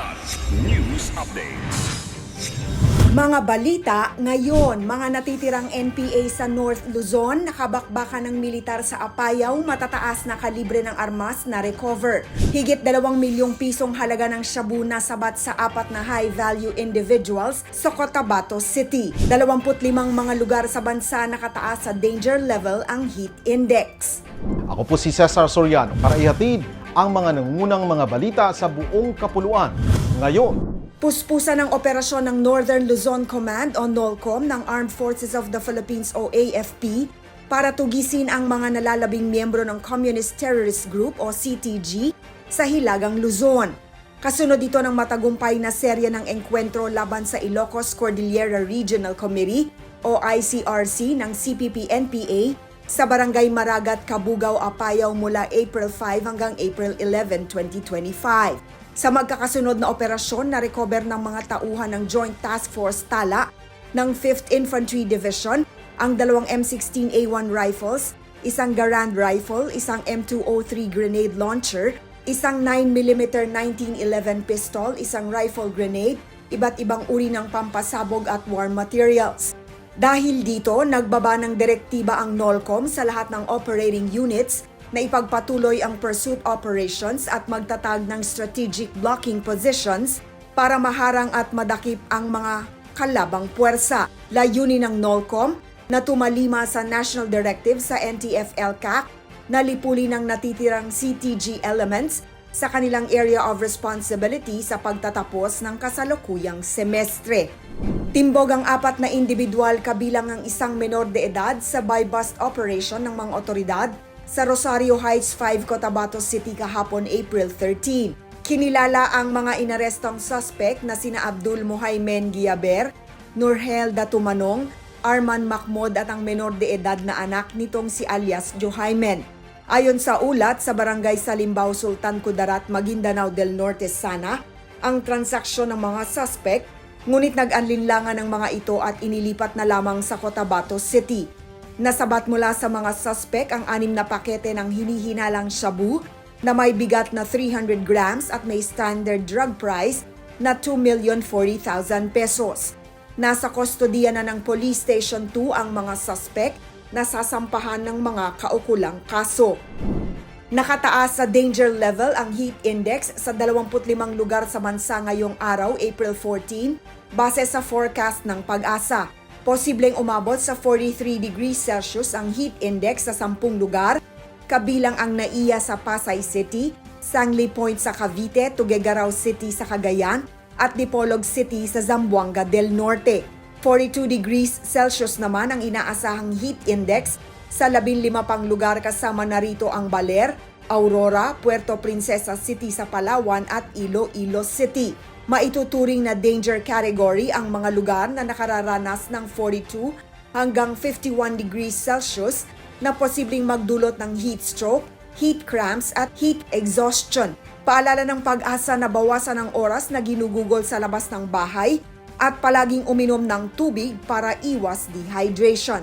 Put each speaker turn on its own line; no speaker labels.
Kilat News Updates.
Mga balita ngayon, mga natitirang NPA sa North Luzon nakabakbakan ng militar sa Apayaw matataas na kalibre ng armas na recover. Higit 2 milyong pisong halaga ng shabu na sabat sa apat na high-value individuals sa Cotabato City. 25 mga lugar sa bansa nakataas sa danger level ang heat index.
Ako po si Cesar Soriano para ihatid ang mga nangungunang mga balita sa buong kapuluan. Ngayon,
Puspusan ng operasyon ng Northern Luzon Command o NOLCOM ng Armed Forces of the Philippines o AFP para tugisin ang mga nalalabing miyembro ng Communist Terrorist Group o CTG sa Hilagang Luzon. Kasunod ito ng matagumpay na serya ng engkwentro laban sa Ilocos Cordillera Regional Committee o ICRC ng CPP-NPA sa Barangay Maragat, Cabugao, Apayao mula April 5 hanggang April 11, 2025. Sa magkakasunod na operasyon, na-recover ng mga tauhan ng Joint Task Force Tala ng 5th Infantry Division ang dalawang M16A1 rifles, isang Garand rifle, isang M203 grenade launcher, isang 9mm 1911 pistol, isang rifle grenade, iba't ibang uri ng pampasabog at war materials. Dahil dito, nagbaba ng direktiba ang NOLCOM sa lahat ng operating units na ipagpatuloy ang pursuit operations at magtatag ng strategic blocking positions para maharang at madakip ang mga kalabang puwersa. Layunin ng NOLCOM na tumalima sa National Directive sa NTF-LCAC na lipuli ng natitirang CTG elements sa kanilang area of responsibility sa pagtatapos ng kasalukuyang semestre. Timbog ang apat na individual kabilang ang isang menor de edad sa buy-bust operation ng mga otoridad sa Rosario Heights 5, Cotabato City kahapon April 13. Kinilala ang mga inarestong suspect na sina Abdul Muhaymen Giaber, Nurhel Datumanong, Arman Mahmoud at ang menor de edad na anak nitong si alias Johaymen. Ayon sa ulat sa barangay Salimbao, Sultan Kudarat, Maguindanao del Norte sana, ang transaksyon ng mga suspect, ngunit nag-anlinlangan ng mga ito at inilipat na lamang sa Cotabato City. Nasabat mula sa mga suspect ang anim na pakete ng hinihinalang shabu na may bigat na 300 grams at may standard drug price na 2,040,000 pesos. Nasa kustodiya na ng Police Station 2 ang mga suspect na sasampahan ng mga kaukulang kaso. Nakataas sa danger level ang heat index sa 25 lugar sa bansa ngayong araw, April 14, base sa forecast ng pag-asa. Posibleng umabot sa 43 degrees Celsius ang heat index sa 10 lugar, kabilang ang Naiya sa Pasay City, Sangli Point sa Cavite, Tuguegarao City sa Cagayan, at Dipolog City sa Zamboanga del Norte. 42 degrees Celsius naman ang inaasahang heat index sa 15 pang lugar kasama na rito ang Baler, Aurora, Puerto Princesa City sa Palawan at Iloilo City. Maituturing na danger category ang mga lugar na nakararanas ng 42 hanggang 51 degrees Celsius na posibleng magdulot ng heat stroke, heat cramps at heat exhaustion. Paalala ng pag-asa na bawasan ang oras na ginugugol sa labas ng bahay at palaging uminom ng tubig para iwas dehydration.